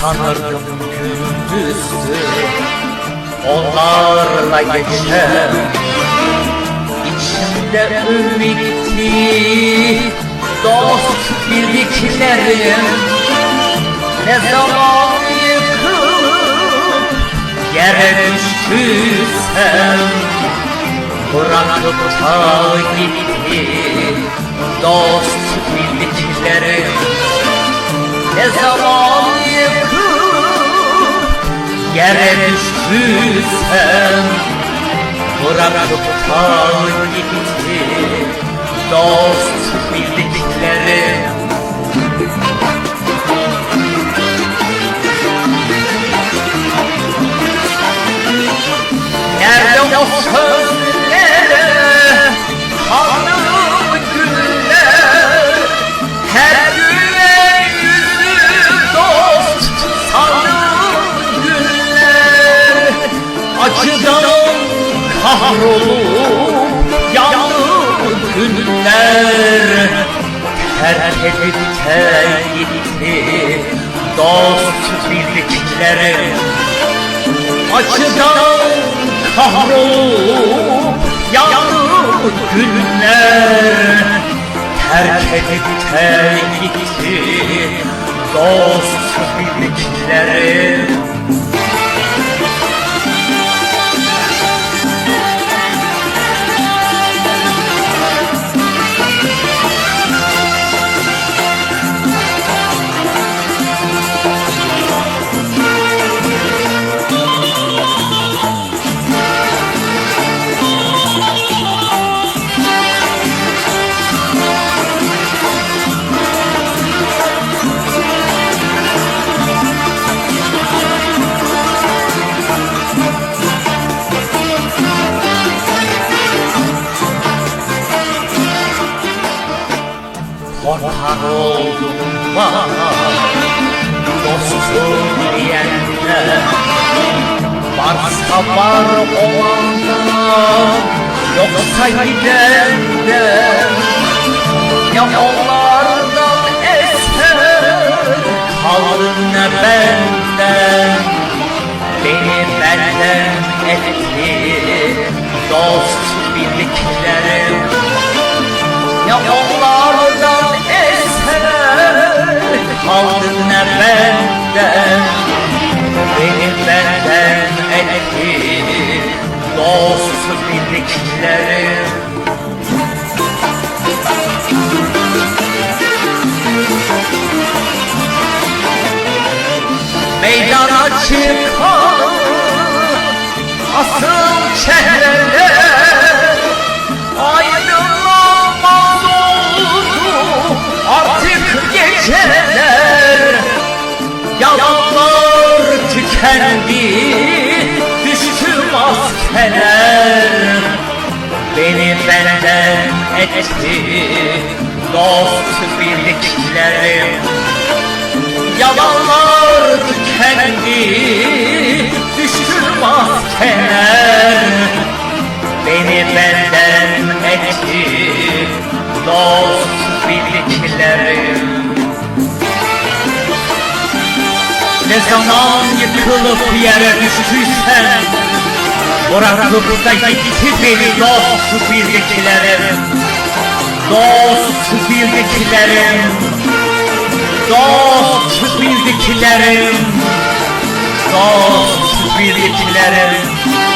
Sanırdım gündüzdü Onlarla geçer. İçimde ümitti Dost bildiklerim Ne zaman yıkılıp Yere düştüysem Bırakıp da gitti Dost bildiklerim Ne zaman Yere düştüysem Bırakıp da gitti Dost kahrolup Yandı günler Terk edip de gitti. Dost bildiklerim Acıdan kahrolup yandı günler Terk edip de gitti. dost bildiklerim Korkar oldum Dostum diyenler Varsa var olanlar Yoksa gidenler Ya onlardan eser Kalır ne benden Beni benden etti Dost bildiklerim kaldı ne benden Beni benden etti dost bildiklerim Meydana çıkan asıl çehreler tükendi düştü maskeler Beni benden etti dost bildiklerim Yalanlar tükendi düştü maskeler Beni benden etti dost bildiklerim Ne zaman yıkılıp yere düştüysen Bırakıp da gitti beni dost bildiklerim Dost bildiklerim Dost bildiklerim Dost bildiklerim Dost